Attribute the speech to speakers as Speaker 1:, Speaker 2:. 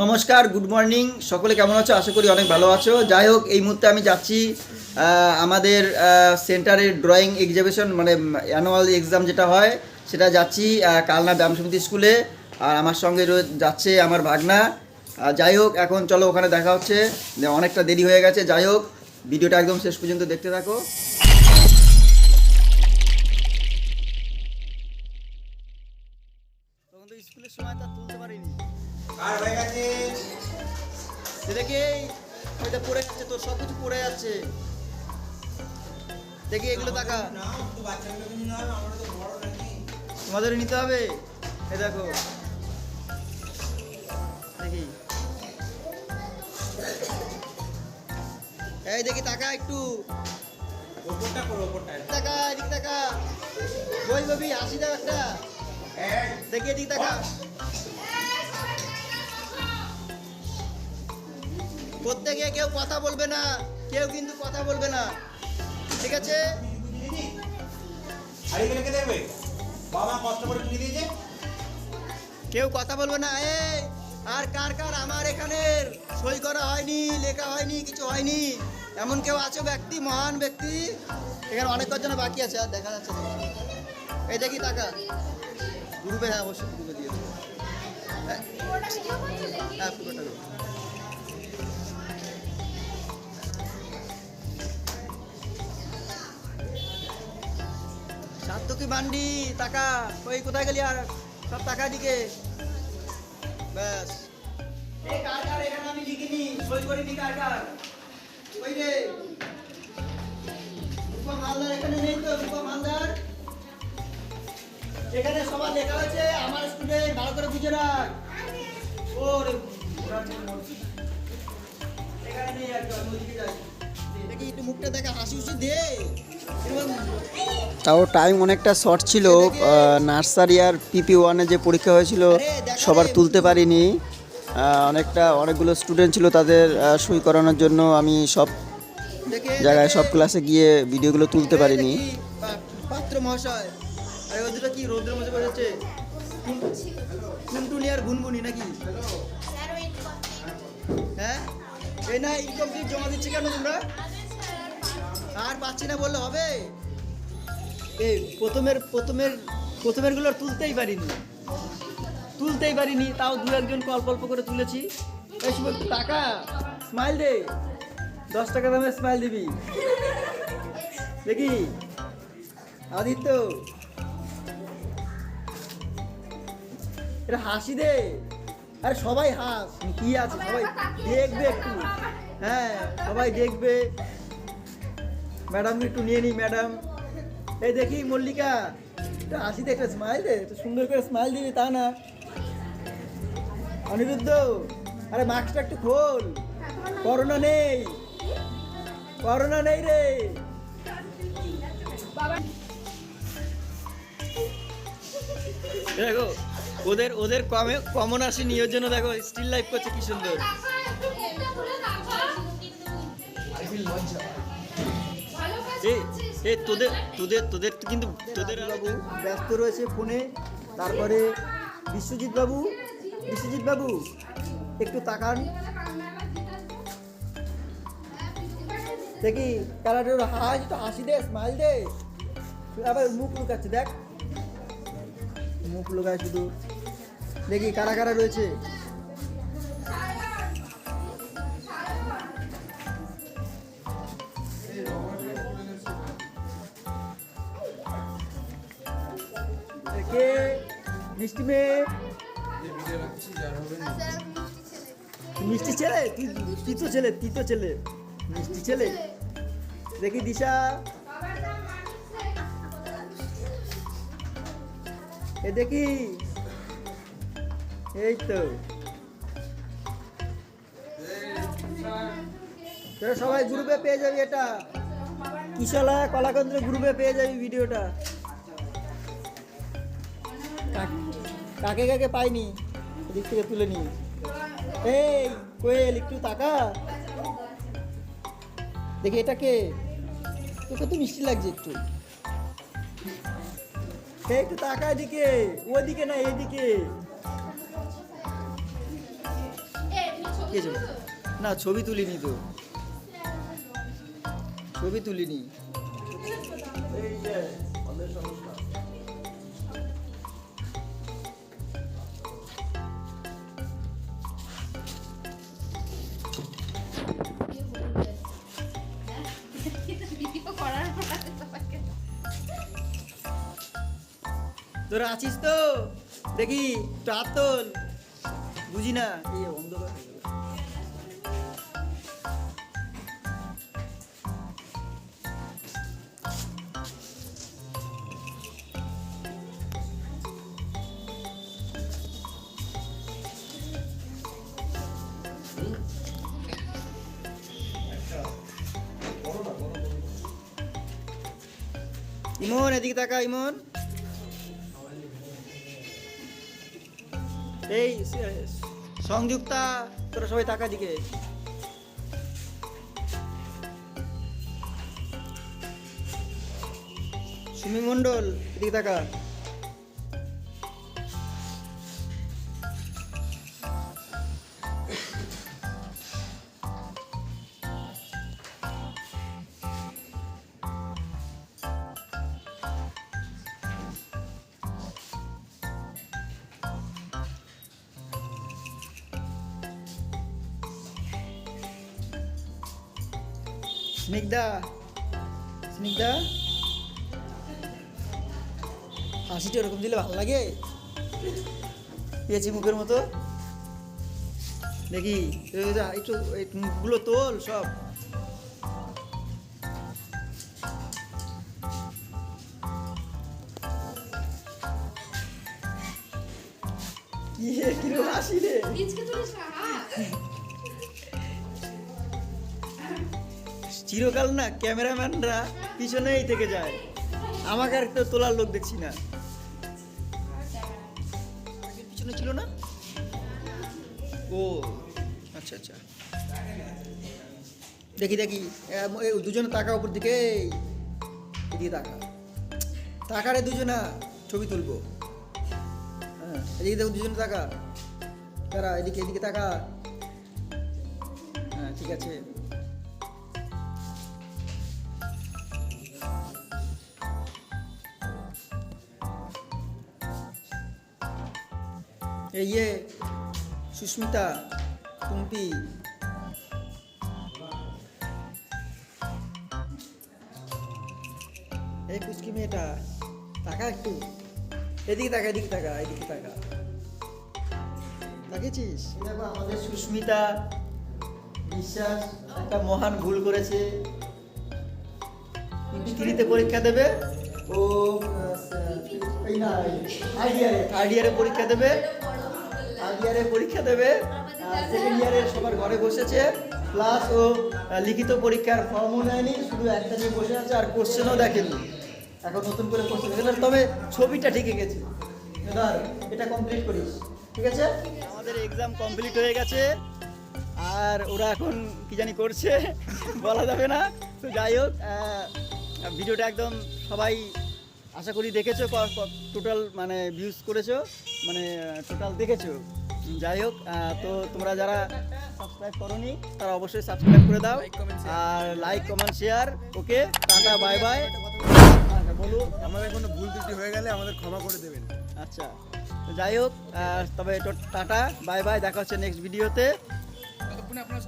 Speaker 1: নমস্কার good morning সকলে কেমন আছো? আশা করি অনেক ভালো আছো। যাই হোক, এই মুহূর্তে আমি যাচ্ছি আমাদের সেন্টারের ড্রয়িং এক্সিবিশন মানে অ্যানুয়াল এক্সাম যেটা হয়, সেটা যাচ্ছি কালনা ব্যায়াম সমিতি স্কুলে। আর আমার সঙ্গে যাচ্ছে আমার ভাগনা। যাই হোক, এখন চলো ওখানে দেখা হচ্ছে। অনেকটা দেরি হয়ে গেছে। যাই হোক, ভিডিওটা একদম শেষ পর্যন্ত দেখতে থাকো।
Speaker 2: আর হয়ে গেছে
Speaker 1: দেখি ওইটা পড়ে যাচ্ছে তোর সব কিছু পড়ে যাচ্ছে দেখি এগুলো টাকা। তোমাদের নিতে হবে? এই দেখো। দেখি। এই দেখি টাকা একটু।
Speaker 2: ওপরটা করো ওপরটা।
Speaker 1: টাকা এদিক টাকা। বই ভাবি হাসি দাও একটা। দেখি এদিক টাকা। প্রত্যেকে কেউ কথা বলবে না কেউ কিন্তু কথা বলবে না। ঠিক আছে?
Speaker 2: বাবা কষ্ট করে দিয়েছে।
Speaker 1: কেউ কথা বলবে না এ আর কার কার আমার এখানের? সই করা হয়নি লেখা হয়নি কিছু হয়নি। এমন কেউ আছে ব্যক্তি মহান ব্যক্তি? এখানে অনেক কজন বাকি আছে আর দেখা যাচ্ছে। এই দেখি টাকা গ্রুপে হ্যাঁ অবশ্যই গ্রুপে দিয়ে দেবো। হ্যাঁ। হ্যাঁ পুরোটা দেবো। সাতকি মান্ডি টাকা ওই কোথায় গেলি আর সব টাকা দিকে ব্যাস। এই কার কার এখানে আমি লিখিনি, সই কার কার ওই রে? রূপা মালদার এখানে নেই তো রূপা মালদার এখানে সবার লেখা হয়েছে আমার স্টুডেন্ট ভালো করে বুঝে রাখ। ওরে এখানে নেই আমি ওইদিকে যাই।
Speaker 3: তাও টাইম অনেকটা শর্ট ছিল নার্সারি আর পিপি ওয়ানে যে পরীক্ষা হয়েছিল সবার তুলতে পারিনি। অনেকটা অনেকগুলো স্টুডেন্ট ছিল তাদের সই করানোর জন্য আমি সব জায়গায় সব ক্লাসে গিয়ে ভিডিওগুলো তুলতে পারিনি।
Speaker 1: পাত্র মহাশয়। আরে ওই কি রৌদ্রের মধ্যে বসেছে টুনটুনি আর গুনগুনি নাকি? হ্যাঁ? এই না ইনকমপ্লিট জমা দিচ্ছে কেন তোমরা? আর পাচ্ছি না বললে হবে? এই প্রথমের প্রথমের প্রথমেরগুলো তুলতেই পারিনি। তুলতেই পারিনি, তাও দু একজন অল্প অল্প করে তুলেছি। এই টাকা স্মাইল দে। দশ টাকা দামে স্মাইল দিবি। দেখি। আদিত্য। এটা হাসি দে। আরে সবাই হাস। কি আছে? সবাই দেখবে একটু। হ্যাঁ সবাই দেখবে। ম্যাডাম একটু নিয়ে নিই ম্যাডাম। এই দেখি মল্লিকা একটু হাসি দে একটা স্মাইল দে একটু সুন্দর করে স্মাইল দিবি তা না। অনিরুদ্ধ আরে মাস্কটা একটু খোল। করোনা নেই। করোনা নেই রে। দেখো ওদের ওদের কমে কমন আসেনি ওর জন্য দেখো স্টিল লাইফ করছে কি সুন্দর। এই এই তোদের তোদের তোদের কিন্তু, তোদের বাবু ব্যস্ত রয়েছে ফোনে। তারপরে বিশ্বজিৎ বাবু। বিশ্বজিৎ বাবু, একটু তাকান। দেখি কালারের হাস একটু হাসি দে স্মাইল দে। আবার মুখ লুকাচ্ছে, দেখ। মুখ লুকায় শুধু। দেখি, কারা কারা রয়েছে? মিষ্টি মেয়ে। মিষ্টি ছেলে? তিতো ছেলে তিতো ছেলে? মিষ্টি ছেলে? দেখি দিশা। এ দেখি। এই তো। সবাই গ্রুপে পেয়ে যাবি এটা। কিশালা কলাকেন্দ্র গ্রুপে পেয়ে যাবি ভিডিওটা কাক- কাকে পাইনি? এদিক থেকে তুলে নি এই কোয়েল একটু তাকা। দেখি এটা কে? তোকে তো মিষ্টি লাগছে একটু। এই একটু তাকা এদিকে। ওদিকে না এদিকে না ছবি তুলিনি তো। ছবি তুলিনি।
Speaker 4: ভিডিও
Speaker 1: তোরা আছিস তো? দেখি হাত বুঝি না? ইমন এদিকে তাকা ইমন। এই সে- সংযুক্তা তোরা সবাই টাকা দিকে। সুমি মণ্ডল এদিকে টাকা স্নিগ্ধা স্নিগ্ধা হাসিটা ওরকম দিলে ভালো লাগে। পেয়েছি মুখের মতো। দেখি একটু মুখগুলো তোল সব। কি কীরকম হাসি রে। চিরকাল না ক্যামেরাম্যানরা পিছনেই থেকে যায়। আমাকে আর তো তোলার লোক দেখছি না। পিছনে ছিল না? ও আচ্ছা আচ্ছা। দেখি দেখি। দুজনে তাকা উপর দিকে। এদিকে তাকা তাকারে দুজনা ছবি তুলবো। হ্যাঁ এদিকে দেখো দুজনে তাকা তারা এদিকে এদিকে তাকা হ্যাঁ ঠিক আছে। ইয়ে সুস্মিতা কুম্পি। এই কুচকি মেয়েটা তাকা একটু। এদিকে তাকা এদিকে তাকা এদিকে তাকা। এই দেখো আমাদের সুস্মিতা বিশ্বাস একটা মহান ভুল করেছে। থ্রিতে পরীক্ষা দেবে? ও থার্ড ইয়ারে থার্ড ইয়ারে পরীক্ষা দেবে? থার্ড ইয়ারে পরীক্ষা দেবে। সেকেন্ড ইয়ারে সবার ঘরে বসেছে। প্লাস ও লিখিত পরীক্ষার ফর্মও নেয়নি, শুধু একটা নিয়ে বসে আছে আর কোশ্চেনও দেখেনি। এখন নতুন করে কোশ্চেন দেখে তবে ছবিটা ঠিকই গেছে এবার এটা কমপ্লিট করিস। ঠিক আছে? আমাদের এক্সাম কমপ্লিট হয়ে গেছে। আর ওরা এখন কি জানি করছে, বলা যাবে না। তো যাই হোক ভিডিওটা একদম সবাই আশা করি দেখেছ টোটাল মানে ভিউজ করেছ মানে টোটাল দেখেছ। যাই হোক তো তোমরা যারা সাবস্ক্রাইব করোনি তারা অবশ্যই সাবস্ক্রাইব করে দাও। আর like comment share okay tata bye bye বলো
Speaker 5: আমাদের কোনো ভুল ত্রুটি হয়ে গেলে আমাদের ক্ষমা করে দেবেন।
Speaker 1: আচ্ছা তো যাই হোক তবে টাটা বাই বাই দেখা হচ্ছে নেক্সট ভিডিওতে